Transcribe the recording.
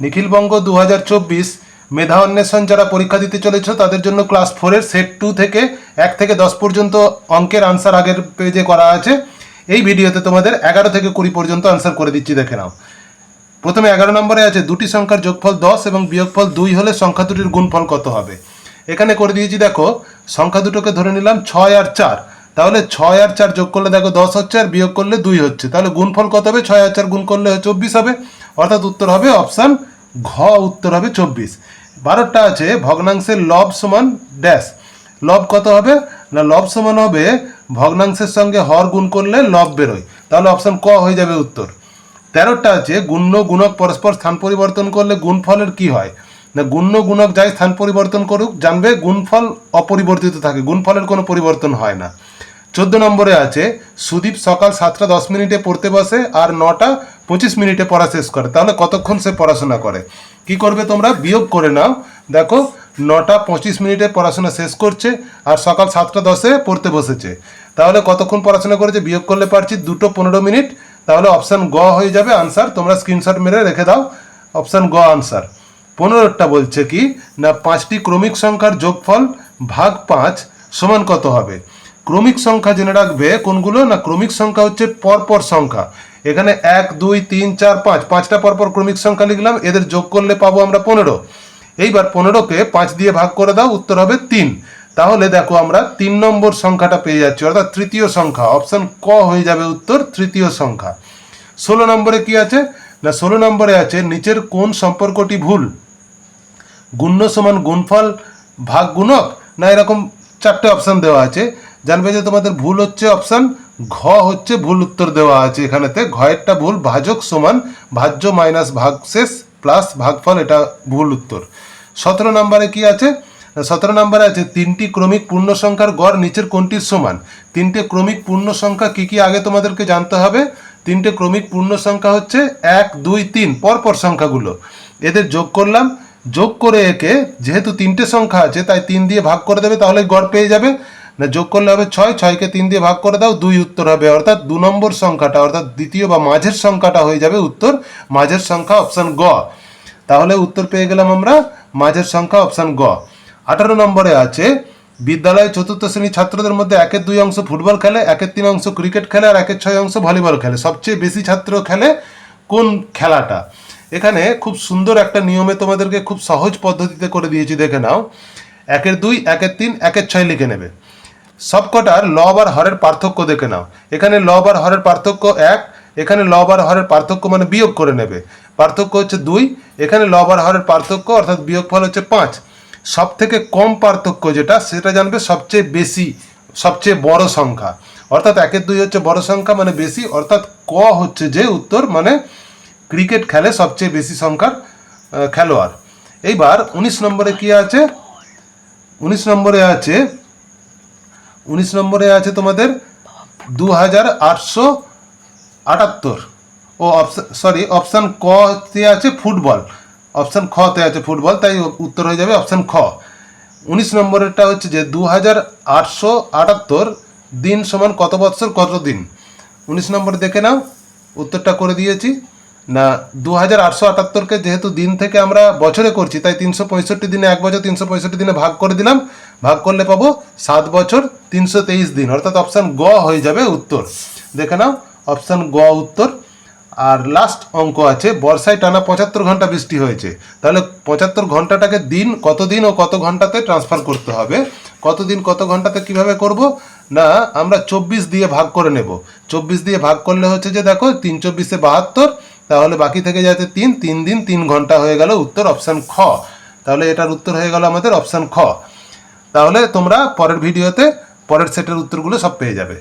নিখিলবঙ্গ দু হাজার চব্বিশ মেধা অন্বেষণ যারা পরীক্ষা দিতে চলেছ, তাদের জন্য ক্লাস ফোরের সেট টু থেকে এক থেকে দশ পর্যন্ত অঙ্কের আনসার আগের পেজে করা আছে। এই ভিডিওতে তোমাদের এগারো থেকে কুড়ি পর্যন্ত আনসার করে দিচ্ছি, দেখে নাও। প্রথমে এগারো নম্বরে আছে, দুটি সংখ্যার যোগফল দশ এবং বিয়োগফল দুই হলে সংখ্যা দুটির গুণফল কত হবে? এখানে করে দিয়েছি, দেখো, সংখ্যা দুটোকে ধরে নিলাম ছয় আর চার। তাহলে ছয় আর চার যোগ করলে দেখো দশ হচ্ছে আর বিয়োগ করলে দুই হচ্ছে। তাহলে গুণফল কত হবে? ছয় আর চার গুণ করলে চব্বিশ হবে। অর্থাৎ উত্তর হবে অপশান ঘ, উত্তর হবে চব্বিশ। বারোটা আছে ভগ্নাংশের লব সমান ড্যাশ। লব কত হবে? না, লব সমান হবে ভগ্নাংশের সঙ্গে হর গুণ করলে লব বেরোয়। তাহলে অপশান ক হয়ে যাবে উত্তর। তেরোটা আছে, গুণ্য গুণক পরস্পর স্থান পরিবর্তন করলে গুণফলের কি হয়? না, গুণ্য গুণক যাই স্থান পরিবর্তন করুক, জানবে গুণফল অপরিবর্তিত থাকে, গুণফলের কোনো পরিবর্তন হয় না। চোদ্দ নম্বরে আছে, সুদীপ সকাল সাতটা দশ মিনিটে পড়তে বসে আর নটা পঁচিশ মিনিটে পড়া শেষ করে। তাহলে কতক্ষণ সে পড়াশোনা করে? কি করবে তোমরা? বিয়োগ করে নাও। দেখো, নটা পঁচিশ মিনিটে পড়াশোনা শেষ করছে আর সকাল সাতটা দশে পড়তে বসেছে। তাহলে কতক্ষণ পড়াশোনা করেছে? বিয়োগ করলে পারছি দুটো পনেরো মিনিট। তাহলে অপশান গ হয়ে যাবে আনসার। তোমরা স্ক্রিনশট মেরে রেখে দাও। অপশান গ, আনসার। পনেরোটা বলছে কি? না, পাঁচটি ক্রমিক সংখ্যার যোগফল ভাগ পাঁচ সমান কত হবে? ক্রমিক সংখ্যা জেনে রাখবে কোনগুলো না ক্রমিক সংখ্যা হচ্ছে পরপর সংখ্যা। এখানে এক, দুই, তিন, চার, পাঁচ, পাঁচটা পরপর ক্রমিক সংখ্যা লিখলাম, এদের যোগ করলে পাবো আমরা পনেরো। এইবার পনেরোকে পাঁচ দিয়ে ভাগ করে দাও, উত্তর হবে তিন। তাহলে দেখো আমরা তিন নম্বর সংখ্যাটা পেয়ে যাচ্ছি, অর্থাৎ তৃতীয় সংখ্যা। অপশান ক হয়ে যাবে উত্তর, তৃতীয় সংখ্যা। ষোলো নম্বরে কি আছে? না, ষোলো নম্বরে আছে নিচের কোন সম্পর্কটি ভুল? গুণ্য সমান গুণফল ভাগ গুণক? না, এরকম চারটে অপশান দেওয়া আছে। জানবে যে তোমাদের ভুল হচ্ছে অপশান ঘ হচ্ছে ভুল উত্তর দেওয়া আছে এখানেতে। ঘয়েরটা ভুল, ভাজক সমান, ভাজ্য মাইনাস ভাগশেষ প্লাস ভাগফল, এটা ভুল উত্তর। সতেরো নম্বরে কি আছে? সতেরো নম্বরে আছে, তিনটি ক্রমিক পূর্ণ সংখ্যার গড় নিচের কোনটির সমান? তিনটে ক্রমিক পূর্ণ সংখ্যা কি কি আগে তোমাদেরকে জানতে হবে? তিনটে ক্রমিক পূর্ণ সংখ্যা হচ্ছে এক, দুই, তিন, পরপর সংখ্যাগুলো। এদের যোগ করলাম। যোগ করে একে, যেহেতু তিনটে সংখ্যা আছে, তাই তিন দিয়ে ভাগ করে দেবে, তাহলে গড় পেয়ে যাবে। না, যোগ করলে হবে ছয়, ছয়কে তিন দিয়ে ভাগ করে দাও, দুই উত্তর হবে। অর্থাৎ দু নম্বর সংখ্যাটা, অর্থাৎ দ্বিতীয় বা মাঝের সংখ্যাটা হয়ে যাবে উত্তর। মাঝের সংখ্যা অপশান গ। তাহলে উত্তর পেয়ে গেলাম আমরা, মাঝের সংখ্যা অপশান গ। আঠারো নম্বরে আছে, বিদ্যালয়ে চতুর্থ শ্রেণির ছাত্রদের মধ্যে একের দুই অংশ ফুটবল খেলে, একের তিন অংশ ক্রিকেট খেলে, আর একের ছয় অংশ ভলিবল খেলে। সবচেয়ে বেশি ছাত্র খেলে কোন খেলাটা? এখানে খুব সুন্দর একটা নিয়মে তোমাদেরকে খুব সহজ পদ্ধতিতে করে দিয়েছি, দেখে নাও। একের দুই, একের তিন, একের ছয় লিখে নেবে। সবকটার লব আর হরের পার্থক্য দেখে নাও। এখানে লব আর হরের পার্থক্য এক, এখানে লব আর হরের পার্থক্য মানে বিয়োগ করে নেবে। পার্থক্য হচ্ছে দুই, এখানে লব আর হরের পার্থক্য অর্থাৎ বিয়োগফল হচ্ছে পাঁচ। সব থেকে কম পার্থক্য যেটা, সেটা জানবে সবচেয়ে বেশি, সবচেয়ে বড় সংখ্যা। অর্থাৎ একের দুই হচ্ছে বড় সংখ্যা মানে বেশি, অর্থাৎ ক হচ্ছে যে উত্তর মানে ক্রিকেট খেলে সবচেয়ে বেশি সংখ্যার খেলোয়াড়। এইবার উনিশ নম্বরে কি আছে? উনিশ নম্বরে আছে উনিশ নম্বরে আছে তোমাদের দু হাজার আটশো আটাত্তর। ও অপশান সরি অপশান ক তে আছে ফুটবল। অপশান খ তে আছে ফুটবল, তাই উত্তর হয়ে যাবে অপশান খ। উনিশ নম্বরেরটা হচ্ছে যে দু হাজার আটশো আটাত্তর দিন সমান কত বৎসর, কত দিন? উনিশ নম্বর দেখে নাও, উত্তরটা করে দিয়েছি। না দু হাজার আটশো আটাত্তরকে যেহেতু দিন থেকে আমরা বছরে করছি, তাই তিনশো পঁয়ষট্টি দিনে এক বছর, তিনশো পঁয়ষট্টি দিনে ভাগ করে দিলাম। ভাগ করলে পাবো সাত বছর, তিনশো তেইশ দিন, অর্থাৎ অপশান গ হয়ে যাবে উত্তর। দেখে নাও, অপশান গ উত্তর। আর লাস্ট অঙ্ক আছে, বর্ষায় টানা পঁচাত্তর ঘণ্টা বৃষ্টি হয়েছে। তাহলে পঁচাত্তর ঘন্টাটাকে দিন কত দিন ও কত ঘন্টাতে ট্রান্সফার করতে হবে? কত দিন কত ঘন্টাতে কীভাবে করব? না, আমরা চব্বিশ দিয়ে ভাগ করে নেব। চব্বিশ দিয়ে ভাগ করলে হচ্ছে যে দেখো, তিন চব্বিশে বাহাত্তর তাহলে বাকি থেকে যাতে তিন তিন দিন তিন ঘণ্টা হয়ে গেল উত্তর অপশান খ। তাহলে এটার উত্তর হয়ে গেল আমাদের অপশান খ। তাহলে তোমরা পরের ভিডিওতে পরের সেটের উত্তরগুলো সব পেয়ে যাবে।